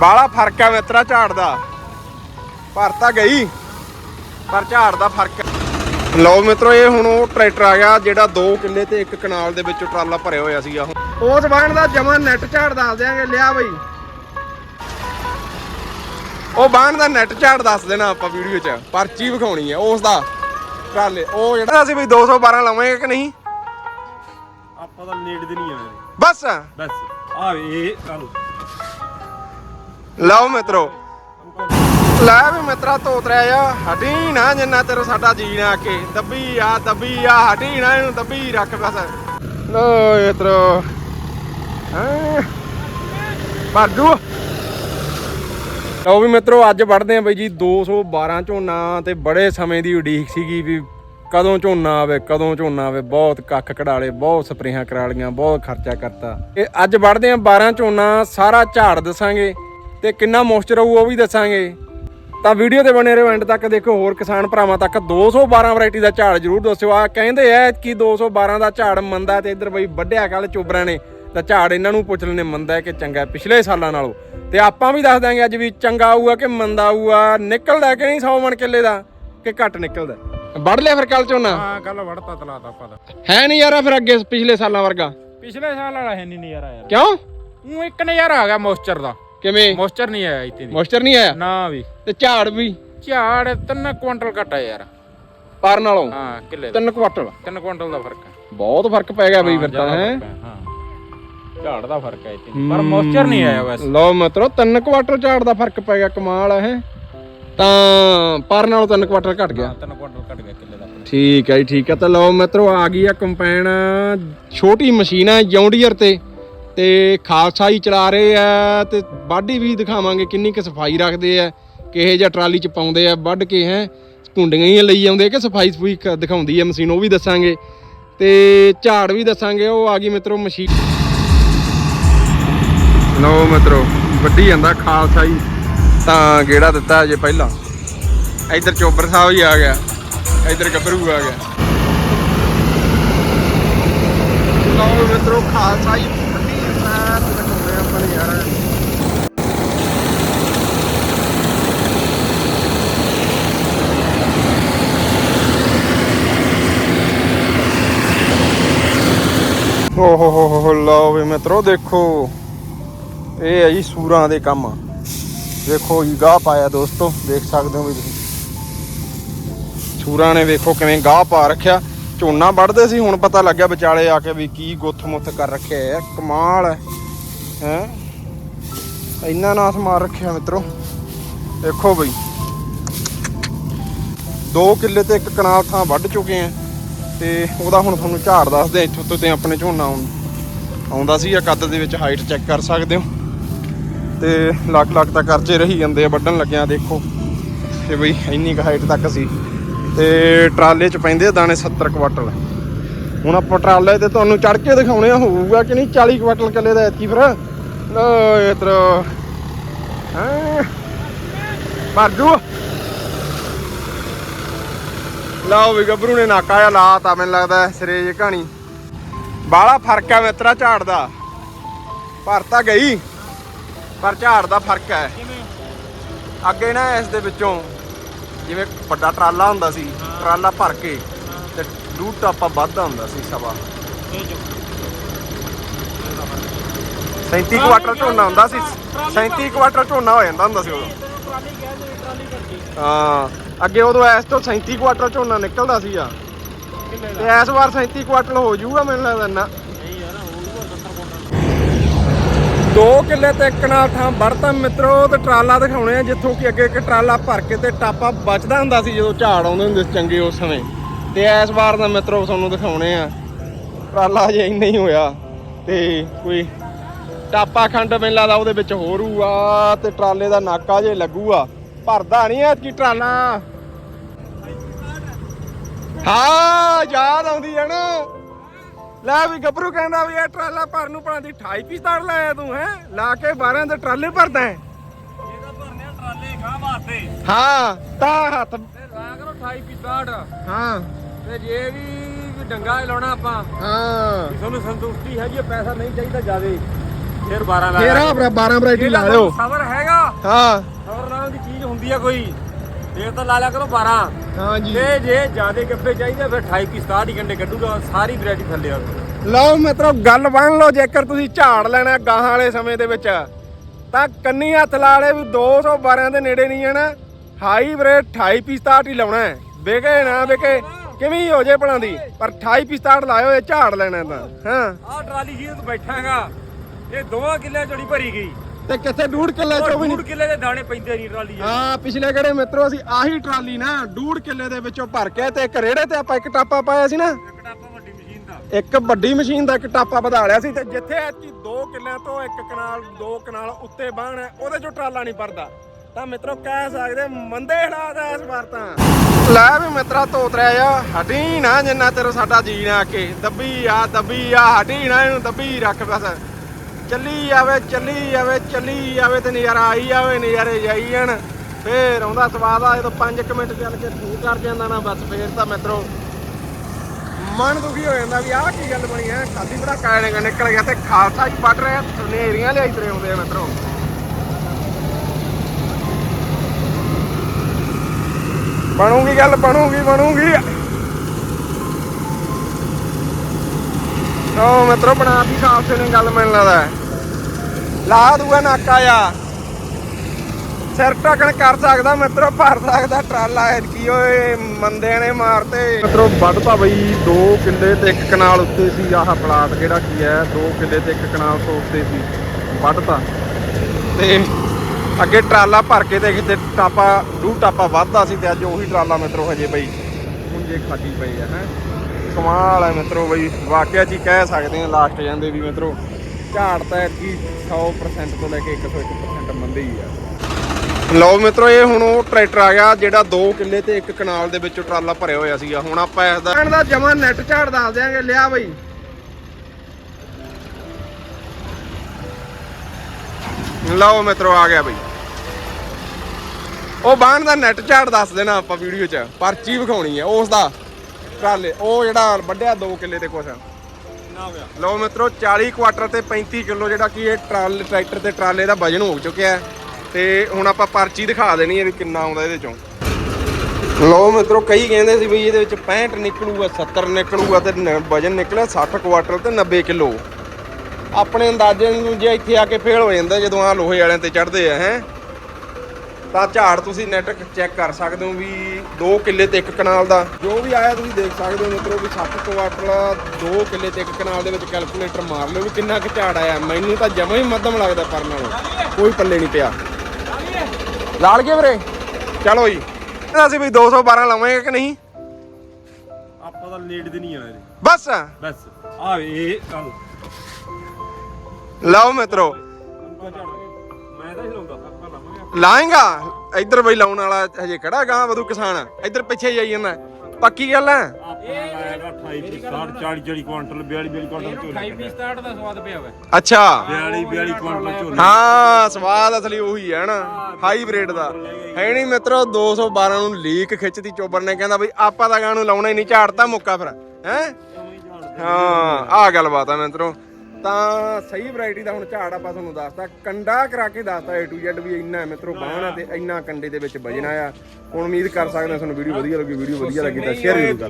ਬਾਲਾ ਫ਼ਰਕ ਆ ਮਿੱਤਰਾ ਝਾੜ ਦਾ। ਭਰ ਤਾਂ ਗਈ। ਪਰ ਝਾੜ ਦਾ ਫ਼ਰਕ। ਲਓ ਮਿੱਤਰੋ ਇਹ ਹੁਣ ਉਹ ਟਰੈਕਟਰ ਆ ਗਿਆ ਜਿਹੜਾ 2 ਕਿੱਲੇ ਤੇ 1 ਕਨਾਲ ਦੇ ਵਿੱਚੋਂ ਟਰਾਲਾ ਭਰਿਆ ਹੋਇਆ ਸੀਗਾ ਹੁਣ ਉਸ ਵਾਹਣ ਦਾ ਜਮਾ ਨੈਟ ਝਾੜ ਦੱਸ ਦਿਆਂਗੇ ਲਿਆ ਬਈ। ਉਹ ਬਾਹਣ ਦਾ ਨੈਟ ਝਾੜ ਦੱਸ ਦੇਣਾ ਆਪਾਂ ਵੀਡੀਓ 'ਚ ਪਰਚੀ ਵਿਖਾਉਣੀ ਹੈ ਉਸ ਦਾ। ਟਰਾਲੇ ਉਹ ਜਿਹੜਾ ਅਸੀਂ ਬਈ 212 ਲਵਾਂਗੇ ਕਿ ਨਹੀਂ? ਆਪਾਂ ਤਾਂ ਨੇੜ ਦੇ ਨਹੀਂ ਆਏ। ਬਸ। ਬਸ ਆ ਇਹ ਕੱਲ ਲਓ ਮਿੱਤਰੋ। ਲੈ ਵੀ ਮਿੱਤਰਾ ਤੋਤਰਿਆ ਆ, ਹਟੀ ਨਾ ਜਿੰਨਾ ਤੇਰਾ ਸਾਡਾ ਜੀ ਨਾ ਕੇ ਦੱਬੀ ਆ ਦੱਬੀ ਆ, ਹਟੀ ਨਾ ਇਹਨੂੰ ਦੱਬੀ ਰੱਖ ਬਸ। ਲੋ ਮਿੱਤਰੋ। ਹਾਂ? ਲਓ ਵੀ ਮਿੱਤਰੋ, ਅੱਜ ਵੜਦੇ ਆ ਬਈ ਜੀ 212 ਝੋਨਾ ਤੇ ਬੜੇ ਸਮੇਂ ਦੀ ਉਡੀਕ ਸੀਗੀ ਵੀ ਕਦੋਂ ਝੋਨਾ ਆਵੇ, ਕਦੋਂ ਝੋਨਾ ਆਵੇ। ਬਹੁਤ ਕੱਖ ਕਢਾਲੇ, ਬਹੁਤ ਸਪਰੇਹਾਂ ਕਰਾ ਲੀਆਂ ਬਹੁਤ ਖਰਚਾ ਕਰਤਾ। ਇਹ ਅੱਜ ਵੜਦੇ ਆ 12 ਝੋਨਾ, ਸਾਰਾ ਝਾੜ ਦੱਸਾਂਗੇ। ਤੇ ਕਿੰਨਾ ਮੋਇਸਚਰ ਆਊ ਉਹ ਵੀ ਦੱਸਾਂਗੇ। ਤਾਂ ਵੀਡੀਓ ਤੇ ਬਣੇ ਰਹੋ ਐਂਡ ਤੱਕ ਦੇਖੋ ਹੋਰ ਕਿਸਾਨ ਭਰਾਵਾਂ ਤੱਕ 212 ਵੈਰਾਈਟੀ ਦਾ ਝਾੜ ਜ਼ਰੂਰ ਦੱਸਿਓ। ਆ ਕਹਿੰਦੇ ਐ ਕਿ 212 ਦਾ ਝਾੜ ਮੰਦਾ ਤੇ ਇੱਧਰ ਬਈ ਵੱਢਿਆ ਕੱਲ ਚੋਬਰਾਂ ਨੇ। ਤਾਂ ਝਾੜ ਇਹਨਾਂ ਨੂੰ ਪੁੱਛ ਲੈਣੇ ਮੰਦਾ ਹੈ ਕਿ ਚੰਗਾ ਪਿਛਲੇ ਸਾਲਾਂ ਨਾਲੋਂ। ਤੇ ਆਪਾਂ ਵੀ ਦੱਸ ਦਾਂਗੇ ਅੱਜ ਵੀ ਚੰਗਾ ਆਊਗਾ ਕਿ ਮੰਦਾ ਆਊਗਾ। ਨਿਕਲਦਾ ਕਿ ਨਹੀਂ 100 ਮਣ ਕਿੱਲੇ ਦਾ? ਕਿ ਘੱਟ ਨਿਕਲਦਾ ਵੱਢ ਲਿਆ ਫਿਰ ਕੱਲ ਝੋਨਾ ਹਾਂ ਕੱਲ ਵੜਤਾ ਤਲਾਤਾ ਆਪਾਂ ਦਾ। ਹੈ ਨਹੀਂ ਯਾਰ ਫਿਰ ਅੱਗੇ ਪਿਛਲੇ ਸਾਲਾਂ ਵਰਗਾ? ਪਿਛਲੇ ਸਾਲ ਵਾਲਾ ਹੈ ਨਹੀਂ ਨਜ਼ਾਰਾ ਯਾਰ। ਕਿਉਂ? ਉਹ ਇੱਕ ਨਜ਼ਾਰਾ ਆ ਗਿਆ ਮੋਇਸਚਰ ਦਾ। ਕਿਵੇਂ? ਮੋਇਸਚਰ ਨਹੀਂ ਆਇਆ ਇੱਥੇ ਦੀ। ਮੋਇਸਚਰ ਨਹੀਂ ਆਇਆ? ਨਾ ਵੀ। ਤੇ ਝਾੜ ਵੀ? ਝਾੜ ਤਿੰਨ ਕੁਇੰਟਲ ਘਟਾ ਯਾਰ। ਪਰ ਨਾਲੋਂ? ਹਾਂ ਕਿੱਲੇ ਦਾ। ਤਿੰਨ ਕੁਆਟਲ। ਤਿੰਨ ਕੁਇੰਟਲ ਦਾ ਫ਼ਰਕ ਹੈ ਬਹੁਤ ਫ਼ਰਕ ਪੈ ਗਿਆ ਬਈ ਫਿਰ ਤਾਂ ਹੈ? ਝਾੜ ਦਾ ਫ਼ਰਕ ਹੈ ਇੱਥੇ ਪਰ ਮੋਇਸਚਰ ਨਹੀਂ ਆਇਆ ਬਸ ਲਓ ਮਿੱਤਰੋ ਤਿੰਨ ਕੁਆਟਰ ਝਾੜ ਦਾ ਫ਼ਰਕ ਪੈ ਗਿਆ ਕਮਾਲ ਹੈ? ਤਾਂ ਪਰ ਨਾਲੋਂ ਤਿੰਨ ਕੁਆਟਰ ਘਟ ਗਿਆ। ਹਾਂ, ਤਿੰਨ ਕੁਇੰਟਲ ਘਟ ਗਿਆ ਕਿੱਲੇ ਦਾ। ਠੀਕ ਹੈ ਜੀ ਠੀਕ ਹੈ ਤਾਂ ਲਓ ਮਿੱਤਰੋ ਆ ਗਈ ਆ ਕੰਪੈਨ ਛੋਟੀ ਮਸ਼ੀਨ ਹੈ ਜੌਂਡੀਅਰ ਤੇ। ਤੇ ਖਾਲਸਾ ਹੀ ਚਲਾ ਰਹੇ ਆ ਤੇ ਬਾਡੀ ਵੀ ਦਿਖਾਵਾਂਗੇ ਕਿੰਨੀ ਕੁ ਸਫ਼ਾਈ ਰੱਖਦੇ ਆ, ਕਿਹੇ ਜਿਹਾ ਟਰਾਲੀ ਚ ਪਾਉਂਦੇ ਆ, ਵੱਢ ਕੇ ਹੈ, ਕੁੰਡੀਆਂ ਹੀ ਲਈ ਆਉਂਦੇ ਕਿ ਸਫ਼ਾਈ ਸਫੂਈ ਦਿਖਾਉਂਦੀ ਹੈ ਮਸ਼ੀਨ, ਉਹ ਵੀ ਦੱਸਾਂਗੇ। ਤੇ ਝਾੜ ਵੀ ਦੱਸਾਂਗੇ, ਉਹ ਆ ਗਈ ਮਿੱਤਰੋ ਮਸ਼ੀਨ। ਲਓ ਮਿੱਤਰੋ ਵੱਡੀ ਜਾਂਦਾ ਖਾਲਸਾ ਹੀ ਤਾਂ ਗੇੜਾ ਦਿੱਤਾ ਜੇ ਪਹਿਲਾਂ। ਇੱਧਰ ਚੋਬਰ ਸਾਹਿਬ ਹੀ ਆ ਗਿਆ, ਇੱਧਰ ਗੱਭਰੂ ਆ ਗਿਆ। ਲਓ ਮਿੱਤਰੋ, ਖਾਲਸਾ ਹੀ ਵੱਡੀ ਜਾਂਦਾ ਤੇ ਦਿਖਾਉਂਦੇ ਆਪਾਂ ਨੇ ਯਾਰ ਓ ਹੋ ਹੋ ਹੋ ਹੋ, ਲਓ ਵੀ ਮਿੱਤਰੋ, ਦੇਖੋ। ਇਹ ਹੈ ਜੀ ਸੂਰਾਂ ਦੇ ਕੰਮ। ਦੇਖੋ ਜੀ, ਗਾਹ ਪਾਇਆ ਦੋਸਤੋ, ਦੇਖ ਸਕਦੇ ਹੋ ਵੀ ਤੁਸੀਂ। ਸੂਰਾਂ ਨੇ ਵੇਖੋ ਕਿਵੇਂ ਗਾਹ ਪਾ ਰੱਖਿਆ। ਝੋਨਾ ਵੱਢਦੇ ਸੀ, ਹੁਣ ਪਤਾ ਲੱਗਿਆ ਵਿਚਾਲੇ ਆ ਕੇ ਵੀ ਕੀ ਗੁੱਥ-ਮੁੱਥ ਕਰ ਰੱਖਿਆ ਹੈ। ਕਮਾਲ ਹੈ। ਹੈ? ਇੰਨਾ ਨਾਸ ਮਾਰ ਰੱਖਿਆ ਮਿੱਤਰੋ। ਦੇਖੋ ਬਈ। 2 ਕਿੱਲੇ ਤੇ ਇੱਕ ਕਨਾਲ ਥਾਂ ਵੱਢ ਚੁੱਕੇ ਆ ਤੇ ਉਹਦਾ ਹੁਣ ਤੁਹਾਨੂੰ ਝਾੜ ਦੱਸਦੇ ਆ ਇੱਥੋਂ ਤੋਂ ਤੇ ਆਪਣੇ ਝੋਨਾ ਆਉਂਦਾ ਸੀ ਆ ਕੱਦ ਦੇ ਵਿੱਚ ਹਾਈਟ ਚੈੱਕ ਕਰ ਸਕਦੇ ਹੋ। ਤੇ ਲੱਖ ਲੱਖ ਤਾਂ ਕਰਚੇ ਰਹੀ ਜਾਂਦੇ ਆ, ਵੱਢਣ ਲੱਗਿਆ ਦੇਖੋ। ਤੇ ਬਈ ਇੰਨੀ ਕੁ ਹਾਈਟ ਤੱਕ ਸੀ। ਤੇ ਟਰਾਲੇ 'ਚ ਪੈਂਦੇ ਦਾਣੇ 70 ਕੁਆਟਲ। ਹੁਣ ਆਪਾਂ ਟਰਾਲੇ ਤੇ ਤੁਹਾਨੂੰ ਚੜ ਕੇ ਦਿਖਾਉਣੇ ਆ, ਹੋਊਗਾ ਕਿ ਨਹੀਂ? 40 ਕੁਆਟਲ ਕਿੱਲੇ ਦਾ ਐਤਕੀ ਫਿਰ। ਲੋ ਇਤਰ ਹਾਂ? ਬਾਜੂ ਲਓ ਵੀ ਗੱਭਰੂ ਨੇ ਨਾਕਾ ਜਿਹਾ ਲਾਤਾ ਮੈਨੂੰ ਲੱਗਦਾ ਸਿਰੇ ਜੇ ਕਹਾਣੀ। ਬਾਲਾ ਫ਼ਰਕ ਹੈ ਮਿੱਤਰਾ ਝਾੜ ਦਾ। ਭਰ ਤਾਂ ਗਈ, ਪਰ ਝਾੜ ਦਾ ਫ਼ਰਕ ਹੈ। ਅੱਗੇ ਨਾ ਇਸ ਦੇ ਵਿੱਚੋਂ ਜਿਵੇਂ ਵੱਡਾ ਟਰਾਲਾ ਹੁੰਦਾ ਸੀ, ਟਰਾਲਾ ਭਰ ਕੇ ਤੇ ਡੂਢ ਟਾਪਾ ਵੱਧਦਾ ਹੁੰਦਾ ਸੀ ਸਵਾ 37 ਕੁਆਟਰ ਝੋਨਾ ਹੁੰਦਾ ਸੀ 37 ਕੁਆਟਰ ਝੋਨਾ ਹੋ ਜਾਂਦਾ ਹੁੰਦਾ ਸੀ ਉਦੋਂ। ਹਾਂ। ਅੱਗੇ ਉਦੋਂ ਐਸ ਤੋਂ 37 ਕੁਆਟਰ ਝੋਨਾ ਨਿਕਲਦਾ ਸੀ ਆ ਤੇ ਇਸ ਵਾਰ 37 ਕੁਆਟਰ ਹੋ ਜਾਊਗਾ ਮੈਨੂੰ ਲੱਗਦਾ ਨਾ 2 ਕਿੱਲੇ ਤੇ ਇੱਕ ਨਾਲ ਥਾਂ ਵੜਤਾ ਮਿੱਤਰੋ, ਤੇ ਟਰਾਲਾ ਦਿਖਾਉਣੇ ਆ ਜਿੱਥੋਂ ਕਿ ਅੱਗੇ ਇੱਕ ਟਰਾਲਾ ਭਰ ਕੇ ਤੇ ਟਾਪਾ ਬਚਦਾ ਹੁੰਦਾ ਸੀ ਜਦੋਂ ਝਾੜ ਆਉਂਦੇ ਹੁੰਦੇ ਸੀ ਚੰਗੇ ਉਸ ਸਮੇਂ। ਤੇ ਇਸ ਵਾਰ ਦਾ ਮਿੱਤਰੋ ਤੁਹਾਨੂੰ ਦਿਖਾਉਣੇ ਆ, ਟਰਾਲਾ ਅਜੇ ਇੰਨਾ ਹੀ ਹੋਇਆ ਤੇ ਕੋਈ ਟਾਪਾ ਖੰਡ ਮੈਨੂੰ ਲੱਗਦਾ ਉਹਦੇ ਵਿੱਚ ਹੋਰ ਤੇ ਟਰਾਲੇ ਦਾ ਨਾਕਾ ਜੇ ਲੱਗੂਗਾ। ਭਰਦਾ ਨਹੀਂ ਐ ਕੀ ਟਰਾਲਾ। ਹਾਂ ਯਾਦ ਆਉਂਦੀ ਹੈ ਨਾ। ਲੈ ਵੀ ਗੱਭਰੂ ਕਹਿੰਦਾ ਵੀ ਇਹ ਟਰਾਲਾ ਭਰਨ ਨੂੰ ਭਾਂ ਦੀ 28 ਪੀਸ ਤਾੜ ਲਾਇਆ ਤੂੰ ਹੈ? ਲਾ ਕੇ 12 ਦੇ ਟਰਾਲੇ ਭਰਦਾ ਹੈ। ਇਹਦਾ ਭਰਨੇ ਟਰਾਲੇ ਗਾਂ ਵਾਸਤੇ। ਹਾਂ ਤਾਂ ਹੱਥ ਲਾ ਕਰੋ 28 ਪਿਸਾੜ ਹਾਂ। ਤੇ ਜੇ ਵੀ ਡੰਗਾ ਲਾਉਣਾ ਆਪਾਂ ਹਾਂ। ਤੁਹਾਨੂੰ ਸੰਤੁਸ਼ਟੀ ਹੈਗੀ ਪੈਸਾ ਨਹੀਂ ਚਾਹੀਦਾ ਜਾਵੇ ਫਿਰ 12 ਲਾ ਫੇਰ ਆ 12 ਵੈਰਾਈਟੀ ਲਾ ਲਿਓ। ਸਬਰ ਹੈਗਾ ਹਾਂ। ਸਬਰ ਨਾਲ ਦੀ ਚੀਜ਼ ਹੁੰਦੀ ਆ ਕੋਈ। ਫੇਰ ਤਾਂ ਲਾ ਲਿਆ ਕਰੋ 12 ਹਾਂ ਜੀ ਤੇ ਜੇ ਜਿਆਦੇ ਗੱਫੇ ਚਾਹੀਦੇ ਫਿਰ 28 ਕੀ 67 ਘੰਟੇ ਕੱਢੂਗਾ ਸਾਰੀ ਵੈਰਾਈਟੀ ਥੱਲੇ ਆ। ਲਓ ਮਿੱਤਰੋ ਗੱਲ ਬਣ ਲਓ ਜੇਕਰ ਤੁਸੀਂ ਝਾੜ ਲੈਣਾ ਗਾਹਾਂ ਵਾਲੇ ਸਮੇਂ ਦੇ ਵਿੱਚ ਤਾਂ ਕੰਨੀ ਹੱਥ ਲਾ ਲੈ ਵੀ 212 ਦੇ ਨੇੜੇ ਨਹੀਂ ਜਾਣਾ। ਹਾਈ ਬ੍ਰੇਡ 28 ਪੀਸ 67 ਹੀ ਲਾਉਣਾ ਹੈ। ਵਿਕੇ ਨਾ ਵਿਕੇ ਕਿਵੇਂ ਹੀ ਹੋ ਜੇ ਭਲਾਂ ਦੀ। ਪਰ 28 ਪੀਸ 67 ਲਾਇਓ ਇਹ ਝਾੜ ਲੈਣਾ ਤਾਂ। ਹਾਂ। ਆਹ ਟਰਾਲੀ ਜੀ ਤੇ ਬੈਠਾਂਗਾ ਇਹ ਦੋਵਾਂ ਕਿੱਲਿਆਂ ਚੋੜੀ ਭਰੀ ਗਈ। ਤੇ ਕਿੱਥੇ ਡੂੜ ਕਿੱਲੇ ਚੋਂ ਵੀ ਨਹੀਂ ਕਿੱਲੇ ਦੇ ਦਾਣੇ ਪੈਂਦੇ ਨਹੀਂ ਟਰਾਲੀ 'ਚ ਹਾਂ ਪਿਛਲੇ ਕਿਹੜੇ ਮਿੱਤਰੋ ਅਸੀਂ ਆਹੀ ਟਰਾਲੀ ਨਾ ਡੂੜ ਕਿੱਲੇ ਦੇ ਵਿੱਚੋਂ ਭਰ ਕੇ ਤੇ ਇੱਕ ਰੇੜੇ ਤੇ ਆਪਾਂ ਇੱਕ ਟਾਪਾ ਪਾਇਆ ਸੀ ਨਾ। ਇੱਕ ਟਾਪਾ ਵੱਡੀ ਮਸ਼ੀਨ ਦਾ। ਇੱਕ ਵੱਡੀ ਮਸ਼ੀਨ ਦਾ ਇੱਕ ਟਾਪਾ ਵਧਾ ਲਿਆ ਸੀ ਤੇ ਜਿੱਥੇ ਐਤਕੀ 2 ਕਿੱਲਿਆਂ ਤੋਂ ਇੱਕ ਕਨਾਲ 2 ਕਨਾਲ ਉੱਤੇ ਬਾਹਣ ਉਹਦੇ ਚੋਂ ਟਰਾਲਾ ਨਹੀਂ ਭਰਦਾ। ਤਾਂ ਮਿੱਤਰੋ ਕਹਿ ਸਕਦੇ ਮੰਦੇ ਹਾਲਾਤ ਐ ਇਸ ਵਾਰ ਤਾਂ। ਲੈ ਵੀ ਮਿੱਤਰਾ ਤੋਤਰਿਆ ਆ। ਹਟੀ ਨਾ ਜਿੰਨਾ ਤੇਰਾ ਸਾਡਾ ਜੀ ਨਾ ਕੇ ਦੱਬੀ ਆ ਦੱਬੀ ਆ ਹਟੀ ਨਾ ਇਹਨੂੰ ਦੱਬੀ ਰੱਖ ਬਸ। ਚੱਲੀ ਜਾਵੇ ਚੱਲੀ ਜਾਵੇ ਚੱਲੀ ਜਾਵੇ ਤੇ ਨਜ਼ਾਰਾ ਆਈ ਜਾਵੇ, ਨਜ਼ਾਰੇ ਜਾਈ ਜਾਣ। ਫੇਰ ਆਉਂਦਾ ਸਵਾਦ ਆ, ਜਦੋਂ 5 ਮਿੰਟ ਚੱਲ ਕੇ ਠੂ ਕਰ ਜਾਂਦਾ ਨਾ, ਬਸ ਫੇਰ ਤਾਂ ਮਿੱਤਰੋ ਮਨ ਦੁਖੀ ਹੋ ਜਾਂਦਾ ਵੀ ਆਹ ਕੀ ਗੱਲ ਬਣੀ ਐ। ਖਾਦੀ ਬੜਾ ਕਾਇਣੇ ਨਿਕਲ ਗਿਆ ਤੇ ਖਾਲਸਾ ਹੀ ਵੱਢ ਰਿਹਾ ਹਨੇਰੀਆਂ ਲਿਆਈ ਤਰੇ ਆਉਂਦੇ ਆ ਮਿੱਤਰੋ। ਬਣੂਗੀ ਗੱਲ, ਬਣੂਗੀ ਬਣੂਗੀ। ਉਹ ਮਿੱਤਰੋ ਬਣਾਤੀ ਖਾਲਸੇ ਨੇ ਗੱਲ ਮੈਨੂੰ ਲੱਗਦਾ। ਲਾ ਦੂਗਾ ਨਾਕਾ ਆ ਸਿਰ ਢੱਕਣ ਕਰ ਸਕਦਾ ਮਿੱਤਰੋ, ਭਰ ਸਕਦਾ ਟਰਾਲਾ ਐਤਕੀ, ਓਏ ਮੰਦੇ ਨੇ ਮਾਰਤੇ। ਮਿੱਤਰੋ ਵੱਢਤਾ ਬਈ 2 ਕਿੱਲੇ ਤੇ 1 ਕਨਾਲ ਉੱਤੇ ਸੀ, ਆਹ ਪਲਾਟ ਜਿਹੜਾ ਕੀ ਹੈ? 2 ਕਿੱਲੇ ਤੇ ਇੱਕ ਕਨਾਲ ਤੋਂ ਉੱਤੇ ਸੀ ਵੱਢਤਾ ਤੇ। ਅੱਗੇ ਟਰਾਲਾ ਭਰ ਕੇ ਤੇ ਕਿਤੇ ਟਾਪਾ ਡੂ ਟਾਪਾ ਵੱਧਦਾ ਸੀ ਤੇ ਅੱਜ ਉਹੀ ਟਰਾਲਾ ਮਿੱਤਰੋ ਹਜੇ ਬਈ। ਹੁਣ ਜੇ ਖਾਲੀ ਪਈ ਆ ਹੈ। ਕਮਾਲ ਹੈ ਮਿੱਤਰੋ ਬਈ। ਵਾਕਿਆ ਚ ਹੀ ਕਹਿ ਸਕਦੇ ਆ ਲਾਸਟ ਜਾਂਦੇ ਵੀ ਮਿੱਤਰੋ ਝਾੜ ਤਾਂ ਐਤਕੀ 100% ਤੋਂ ਲੈ ਕੇ 101% ਮੰਦੇ ਹੀ ਆ। ਲਓ ਮਿੱਤਰੋ ਇਹ ਹੁਣ ਉਹ ਟਰੈਕਟਰ ਆ ਗਿਆ ਜਿਹੜਾ 2 ਕਿੱਲੇ ਤੇ 1 ਕਨਾਲ ਦੇ ਵਿੱਚੋਂ ਟਰਾਲਾ ਭਰਿਆ ਹੋਇਆ ਸੀਗਾ। ਹੁਣ ਆਪਾਂ ਇਸ ਦਾ ਦਾ ਜਮਾ ਨੈਟ ਝਾੜ ਦੱਸ ਦਿਆਂਗੇ ਲਿਆ ਬਈ। ਲਓ ਮਿੱਤਰੋ ਆ ਗਿਆ ਬਈ। ਉਹ ਬਾਣ ਦਾ ਨੈਟ ਝਾੜ ਦੱਸ ਦੇਣਾ ਆਪਾਂ ਵੀਡੀਓ 'ਚ ਪਰਚੀ ਵਿਖਾਉਣੀ ਹੈ ਉਸ ਦਾ। ਟਰਾਲੇ ਉਹ ਜਿਹੜਾ ਵੱਡਿਆ 2 ਕਿੱਲੇ ਤੇ ਕੁਛ। ਲਓ ਮਿੱਤਰੋ 40 ਕੁਆਟਰ ਤੇ 35 ਕਿਲੋ ਜਿਹੜਾ ਕਿ ਇਹ ਟਰਾਲੇ ਟਰੈਕਟਰ ਤੇ ਟਰਾਲੇ ਦਾ ਵਜਨ ਹੋ ਚੁੱਕਿਆ ਤੇ ਹੁਣ ਆਪਾਂ ਪਰਚੀ ਦਿਖਾ ਦੇਣੀ ਹੈ ਵੀ ਕਿੰਨਾ ਆਉਂਦਾ ਇਹਦੇ ਚੋਂ। ਲਓ ਮਿੱਤਰੋ ਕਈ ਕਹਿੰਦੇ ਸੀ ਵੀ ਇਹਦੇ ਵਿੱਚ 65 ਨਿਕਲੂਗਾ 70 ਨਿਕਲੂਗਾ ਤੇ ਵਜਨ ਨਿਕਲਿਆ 60 ਕੁਆਟਰ ਤੇ 90 ਕਿਲੋ। ਆਪਣੇ ਅੰਦਾਜ਼ੇ ਨੂੰ ਜੇ ਇੱਥੇ ਆ ਕੇ ਫੇਲ ਹੋ ਜਾਂਦਾ ਜਦੋਂ ਆ ਲੋਹੇ ਵਾਲਿਆਂ ਤੇ ਚੜਦੇ ਆ ਹੈ। ਤਾਂ ਝਾੜ ਤੁਸੀਂ ਨੈਟ ਚੈੱਕ ਕਰ ਸਕਦੇ ਹੋ ਵੀ 2 ਕਿੱਲੇ ਤੇ 1 ਕਨਾਲ ਦਾ। ਜੋ ਵੀ ਆਇਆ ਤੁਸੀਂ ਦੇਖ ਸਕਦੇ ਹੋ ਮਿੱਤਰੋ ਵੀ 60 ਕੁਆਟਰ 2 ਕਿੱਲੇ ਤੇ 1 ਕਨਾਲ ਦੇ ਵਿੱਚ ਕੈਲਕੂਲੇਟਰ ਮਾਰ ਲਿਓ ਵੀ ਕਿੰਨਾ ਕੁ ਝਾੜ ਆਇਆ। ਮੈਨੂੰ ਤਾਂ ਜਮਾ ਹੀ ਮੱਧਮ ਲੱਗਦਾ ਪਰ ਨਾਲੋਂ। ਕੋਈ ਪੱਲੇ ਨਹੀਂ ਪਿਆ। ਲਾਲ ਗਿਆ ਵੀਰੇ? ਚਲੋ ਜੀ। ਅਸੀਂ ਵੀ 212 ਲਵਾਂਗੇ ਕਿ ਨਹੀਂ? ਆਪਾਂ ਤਾਂ ਨੇੜ ਦੇ ਨਹੀਂ ਆਏ ਬਸ। ਬਸ। ਆ ਇਹ ਲਓ। ਮਿੱਤਰੋ। ਮੈਂ ਤਾਂ ਹਿਲਾਉਂਦਾ ਲਾਏਗਾ? ਇੱਧਰ ਬਈ ਲਾਉਣ ਵਾਲਾ ਹਜੇ ਕਿਹੜਾ ਗਾਂ ਵਧੂ ਕਿਸਾਨ। ਇੱਧਰ ਪਿੱਛੇ ਜਾਈ ਜਾਂਦਾ। ਪੱਕੀ ਗੱਲ ਹੈ? ਆਪਾਂ ਲਾਏਗਾ 28 60 40 40 ਕੁਆਂਟਲ 42 42 ਕੁਆਂਟਲ ਝੋਨਾ 28 60 ਦਾ ਸਵਾਦ ਪਿਆ ਵਾ ਅੱਛਾ। 42 42 ਕੁਆਂਟਲ ਝੋਨਾ ਹਾਂ, ਸਵਾਦ ਅਸਲੀ ਉਹੀ ਹੈ ਨਾ। ਹਾਈਬ੍ਰਿਡ ਦਾ। ਹੈ ਨਹੀਂ ਮਿੱਤਰੋ 212 ਨੂੰ ਲੀਕ ਖਿੱਚਦੀ ਚੋਬਰ ਨੇ, ਕਹਿੰਦਾ ਬਈ ਆਪਾਂ ਤਾਂ ਗਾਂ ਨੂੰ ਲਾਉਣਾ ਹੀ ਨਹੀਂ, ਝਾੜਤਾ ਮੁੱਕਾ ਫਿਰ। ਹੈ? ਹਾਂ, ਆਹ ਗੱਲਬਾਤ ਆ ਮਿੱਤਰੋ। ਤਾਂ ਸਹੀ ਵੈਰਾਈਟੀ ਦਾ ਹੁਣ ਝਾੜ ਆਪਾਂ ਤੁਹਾਨੂੰ ਦੱਸਤਾ, ਕੰਡਾ ਕਰਾ ਕੇ ਦੱਸਤਾ A to Z ਵੀ ਇੰਨਾ ਹੈ ਮਿੱਤਰੋ, ਬਾਹਣ ਆ ਤੇ ਇੰਨਾ ਕੰਡੇ ਦੇ ਵਿੱਚ ਵਜਣਾ ਆ। ਹੁਣ ਉਮੀਦ ਕਰ ਸਕਦੇ ਹਾਂ ਤੁਹਾਨੂੰ ਵੀਡੀਓ ਵਧੀਆ ਲੱਗੀ ਵੀਡੀਓ ਵਧੀਆ ਲੱਗੀ ਤਾਂ ਸ਼ੇਅਰ ਜ਼ਰੂਰ ਕਰ